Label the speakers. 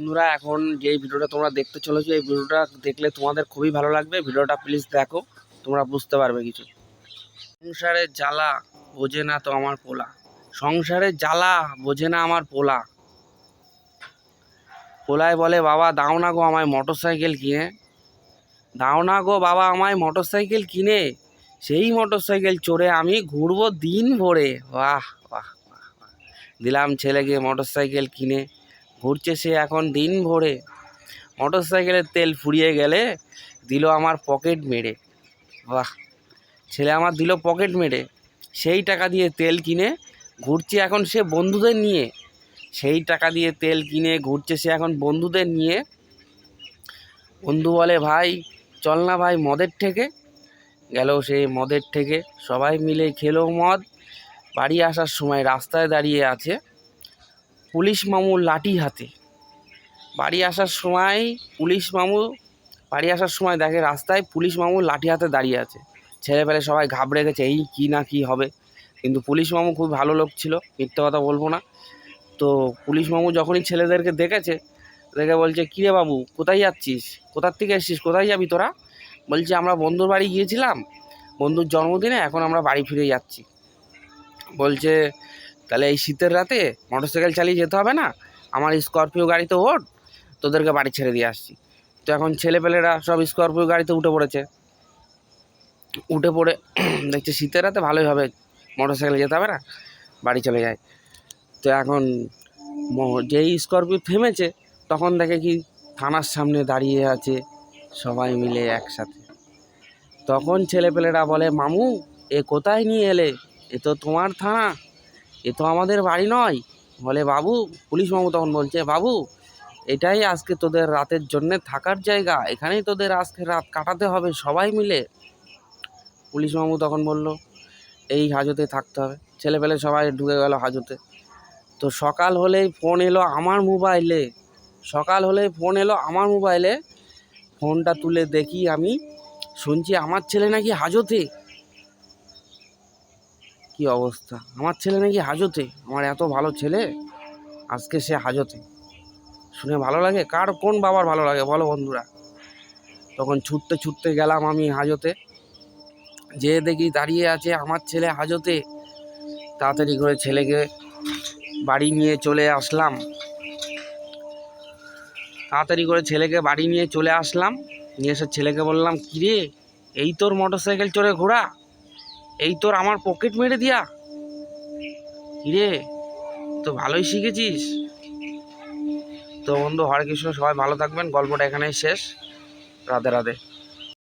Speaker 1: বন্ধুরা, এখন যে ভিডিওটা তোমরা দেখতে চলেছো, এই ভিডিওটা দেখলে তোমাদের খুবই ভালো লাগবে। ভিডিওটা প্লিজ দেখো, তোমরা বুঝতে পারবে কিছু। সংসারের জ্বালা বোঝে না তো আমার পোলা। সংসারের জ্বালা বোঝে না আমার পোলা। পোলায় বলে, বাবা, দাও না গো আমায় মোটর সাইকেল কিনে। দাও না গো বাবা, আমায় মোটর সাইকেল কিনে। সেই মোটর সাইকেল চড়ে আমি ঘুরবো দিন ভরে। বাহ বাহ। দিলাম ছেলেকে মোটর সাইকেল কিনে। ঘুরছে সে এখন দিন ভরে। মোটর সাইকেলের তেল ফুরিয়ে গেলে দিল আমার পকেট মেরে। বাহ, ছেলে আমার দিল পকেট মেরে। সেই টাকা দিয়ে তেল কিনে ঘুরছে এখন সে বন্ধুদের নিয়ে। সেই টাকা দিয়ে তেল কিনে ঘুরছে সে এখন বন্ধুদের নিয়ে। বন্ধু বলে, ভাই, চল না ভাই, মদের থেকে গেল সে মদের থেকে সবাই মিলে খেলো মদ। বাড়ি আসার সময় রাস্তায় দাঁড়িয়ে আছে। পুলিশ মামু লাঠি হাতে। বাড়ি আসার সময় পুলিশ মামু, বাড়ি আসার সময় দেখে রাস্তায় পুলিশ মামু লাঠি হাতে দাঁড়িয়ে আছে। ছেলেপেলে সবাই ঘাবড়ে গেছে, এই কী না কী হবে? কিন্তু পুলিশ মামু খুব ভালো লোক ছিল, মিথ্যে কথা বলব না। তো পুলিশ মামু যখনই ছেলেদেরকে দেখেছে, দেখে বলছে, কী রে বাবু, কোথায় যাচ্ছিস? কোথার থেকে এসছিস? কোথায় যাবি তোরা? বলছে, আমরা বন্ধুর বাড়ি গিয়েছিলাম, বন্ধুর জন্মদিনে, এখন আমরা বাড়ি ফিরে যাচ্ছি। বলছে তাহলে এই শীতের রাতে মোটরসাইকেল চালিয়ে যেতে হবে না? আমার স্করপিও গাড়িতে ওঠ, তোদেরকে বাড়ি ছেড়ে দিয়ে আসছি। তো এখন ছেলেপেলেরা সব স্করপিও গাড়িতে উঠে পড়েছে। উঠে পড়ে, দেখছে শীতের রাতে ভালোই হবে, মোটরসাইকেলে যেতে হবে না, বাড়ি চলে যায়। তো এখন যেই স্করপিও থেমেছে, তখন দেখে কি থানার সামনে দাঁড়িয়ে আছে সবাই মিলে একসাথে। তখন ছেলেপেলেরা বলে, মামু, এ কোথায় নিয়ে এলে? এ তো তোমার থানা। এ তো আমাদের বাড়ি নয়। বলে, বাবু পুলিশ মামু তখন বলছে, বাবু, এটাই আজকে তোদের রাতের জন্যে থাকার জায়গা। এখানেই তোদের আজকে রাত কাটাতে হবে সবাই মিলে। পুলিশ মামু তখন বলল, এই হাজতে থাকতে হবে। ছেলেপেলে সবাই ঢুকে গেল হাজতে। তো সকাল হলেই ফোন এলো আমার মোবাইলে। সকাল হলেই ফোন এলো আমার মোবাইলে। ফোনটা তুলে দেখি আমি। শুনছি আমার ছেলে নাকি হাজতে। কি অবস্থা? আমার ছেলে নাকি হাজতে। আমার এত ভালো ছেলে, আজকে সে হাজতে। শুনে ভালো লাগে? কার কোন বাবার ভালো লাগে বলো বন্ধুরা। তখন ছুটতে ছুটতে গেলাম আমি হাজতে। যে দেখি দাঁড়িয়ে আছে আমার ছেলে হাজতে। তাড়াতাড়ি করে ছেলেকে বাড়ি নিয়ে চলে আসলাম। তাড়াতাড়ি করে ছেলেকে বাড়ি নিয়ে চলে আসলাম। নিয়ে এসে ছেলেকে বললাম, কিরে, এই তোর মোটর সাইকেল চড়ে ঘোরা? এই তোর আমার পকেট মেরে দিয়া। কিরে, তো ভালোই শিখেছিস। তো বন্ধু, হরে কৃষ্ণ, সবাই ভালো থাকবেন। গল্পটা এখানেই শেষ। রাধে রাধে।